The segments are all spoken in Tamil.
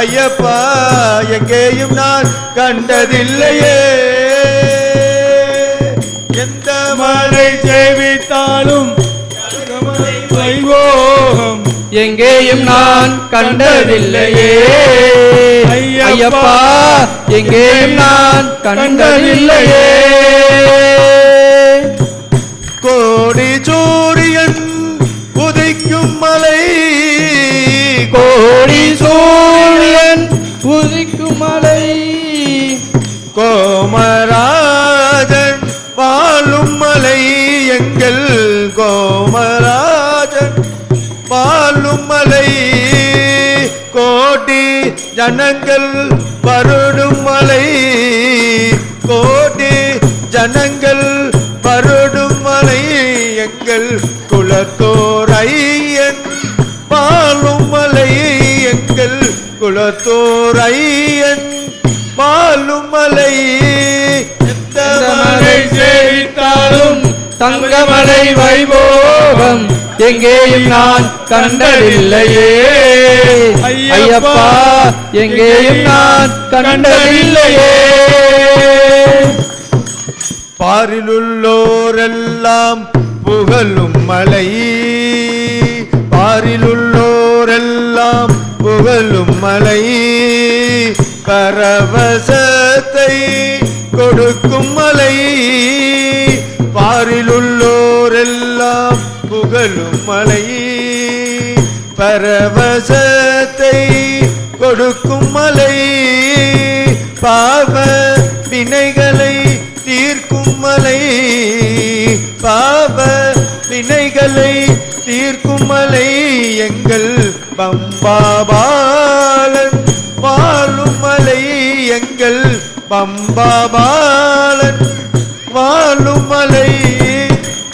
ஐயப்பா எங்கேயும் நான் கண்டதில்லையே. எந்த மலை ஜெயித்தாலும் வைபோகம் எங்கேயும் நான் கண்டதில்லையே. ஐயப்பா எங்கேயும் நான் கண்டதில்லையே. கோடி சூரியன் வாழும் மலை கோடி ஜனங்கள் வருடும் மலை. கோடி ஜனங்கள் வருடும் மலை. எங்கள் குலத்தோரையன் வாழும் மலை. எங்கள் குலத்தோரையன் வாழும் மலை. எந்த மலை சேவித்தாலும் தங்கமலை வைபோ எங்கேயும் நான் கண்டதில்லையே? ஐயப்பா எங்கேயும் நான் கண்டதில்லையே? பாரிலுள்ளோரெல்லாம் புகழும் மலை. பாரிலுள்ளோரெல்லாம் புகழும் மலை. பரவசத்தை கொடுக்கும் மலை. பாரிலுள்ளோரெல்லாம் புகழும் மலை பரவசத்தை கொடுக்கும் மலை பாவ வினைகளை தீர்க்கும் மலை பாவ வினைகளை தீர்க்கும் மலை எங்கள் பம்பாபாலன் வாழும் மலை எங்கள் பம்பாபாலன் வாழும் மலை.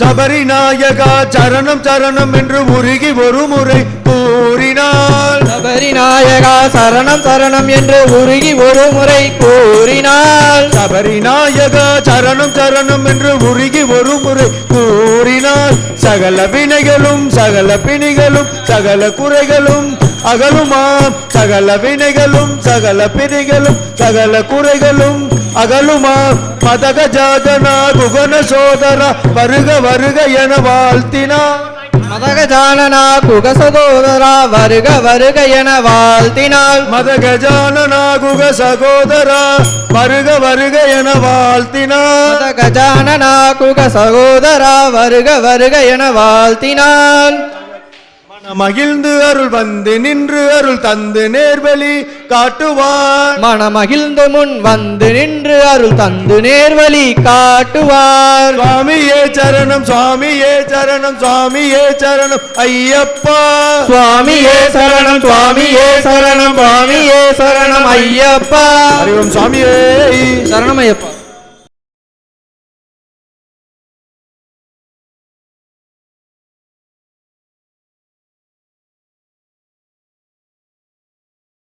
சபரிநாயகா சரணம் சரணம் என்று உருகி ஒரு முறை கூறினாள். சபரிநாயகா சரணம் சரணம் என்று உருகி ஒரு முறை கூறினாள். சபரிநாயகா சரணம் சரணம் என்று உருகி ஒரு முறை கூறினார் சகல வினைகளும் சகல பிணிகளும் சகல குறைகளும் அகலுமாம். சகல வினைகளும் சகல பிணிகளும் சகல குறைகளும் அகலுமாம். மதக ஜாதனா குகன சோதரா வருக வருக என வாழ்த்தினார் மதகஜானனா குகசதோதரா வருக வருக என வாழ்த்தினாள். மத கஜானனா குக சகோதரா வருக வருக என வாழ்த்தினார் மதகஜானனா குக சகோதரா வருக வருக என வாழ்த்தினாள். மகிழ்ந்து அருள் வந்து நின்று அருள் தந்து நேர்வழி காட்டுவான் மனமகிழ்ந்து முன் வந்து நின்று அருள் தந்து நேர்வழி காட்டுவார். சுவாமியே சரணம் சுவாமியே சரணம் சுவாமியே சரணம் ஐயப்பா. சுவாமியே சரணம் சுவாமியே சரணம் சுவாமியே சரணம் ஐயப்பா. அறிவோம் சுவாமியே. சரணம் ஐயப்பா.